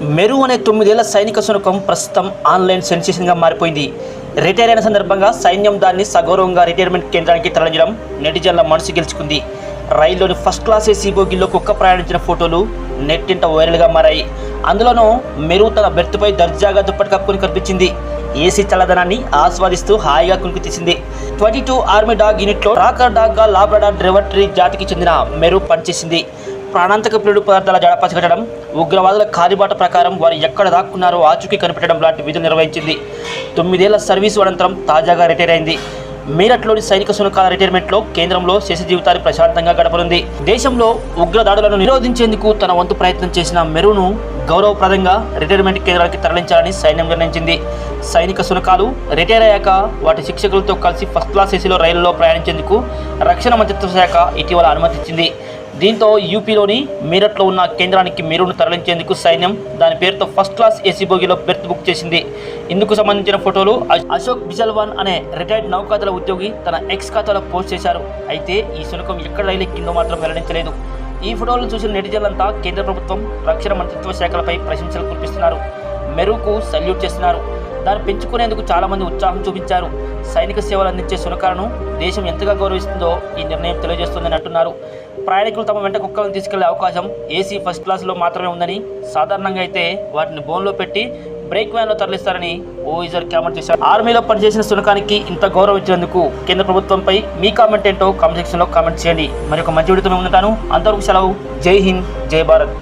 మెరు అనే తొమ్మిదేళ్ళ సైనిక శునకం ప్రస్తుతం ఆన్లైన్ సెన్సేషన్గా మారిపోయింది. రిటైర్ అయిన సందర్భంగా సైన్యం దాన్ని సగౌరవంగా రిటైర్మెంట్ కేంద్రానికి తరలించడం నెటిజన్ల మనసు గెలుచుకుంది. రైల్లోని ఫస్ట్ క్లాస్ ఏసీ బోగిల్లో కుక్క ప్రయాణించిన ఫోటోలు నెట్టింట వైరల్గా మారాయి. అందులోనూ మెరు తన బెర్త్పై దర్జాగా దుప్పటి కప్పుకొని కనిపించింది. ఏసీ చల్లదనాన్ని ఆస్వాదిస్తూ హాయిగా కునుకు తీసింది. ట్వంటీ టూ ఆర్మీ డాగ్ యూనిట్లో రాకర్ డాగ్గా లాబ్రడార్ డ్రెవర్టరీ జాతికి చెందిన మెరు పనిచేసింది. ప్రాణాంతక పీడు పదార్థాల జడ పసిగట్టడం ఉగ్రవాదుల కాలిబాట ప్రకారం వారు ఎక్కడ దాక్కున్నారో ఆచూకీ కనిపెట్టడం లాంటి విధులు నిర్వహించింది. తొమ్మిదేళ్ళ సర్వీసు అనంతరం తాజాగా రిటైర్ అయింది. మీరట్లోని సైనిక సునకాల రిటైర్మెంట్లో కేంద్రంలో శేష జీవితాన్ని ప్రశాంతంగా గడపనుంది. దేశంలో ఉగ్రదాడులను నిరోధించేందుకు తన వంతు ప్రయత్నం చేసిన మెరును గౌరవప్రదంగా రిటైర్మెంట్ కేంద్రానికి తరలించాలని సైన్యం నిర్ణయించింది. సైనిక శునకాలు రిటైర్ అయ్యాక వాటి శిక్షకులతో కలిసి ఫస్ట్ క్లాస్ ఏసీలో రైలులో ప్రయాణించేందుకు రక్షణ మంత్రిత్వ శాఖ ఇటీవల అనుమతించింది దీంతో యూపీలోని మీరట్లో ఉన్న కేంద్రానికి మీరును తరలించేందుకు సైన్యం దాని పేరుతో ఫస్ట్ క్లాస్ ఏసీ బోగిలో బెర్త్ బుక్ చేసింది. ఇందుకు సంబంధించిన ఫోటోలు అశోక్ బిజల్వాన్ అనే రిటైర్డ్ నౌకాదళ ఉద్యోగి తన ఎక్స్ ఖాతాలో పోస్ట్ చేశారు. అయితే ఈ శునకం ఎక్కడ రైలెక్కిందో మాత్రం వెల్లడించలేదు. ఈ ఫోటోలను చూసిన నెటిజన్లంతా కేంద్ర ప్రభుత్వం రక్షణ మంత్రిత్వ శాఖలపై ప్రశంసలు కురిపిస్తున్నారు. మెరుకు సల్యూట్ చేస్తున్నారు. దాన్ని పెంచుకునేందుకు చాలామంది ఉత్సాహం చూపించారు. సైనిక సేవలు అందించే శునకాలను దేశం ఎంతగా గౌరవిస్తుందో ఈ నిర్ణయం తెలియజేస్తుందని అంటున్నారు. ప్రయాణికులు తమ వెంట కుక్కలను తీసుకెళ్ళే అవకాశం ఏసీ ఫస్ట్ క్లాస్లో మాత్రమే ఉందని సాధారణంగా అయితే వాటిని బోన్లో పెట్టి బ్రేక్ వ్యాన్లో తరలిస్తారని ఓయిజర్ కామెంట్ చేశారు ఆర్మీలో పనిచేసిన శునకానికి ఇంత గౌరవం ఇచ్చినందుకు కేంద్ర ప్రభుత్వంపై మీ కామెంట్ ఏంటో కామెంట్ సెక్షన్లో కామెంట్ చేయండి. మరి ఒక మంచి వీడియోతో మేము ఉంటాను. అంతవరకు సెలవు. జై హింద్ జై భారత్.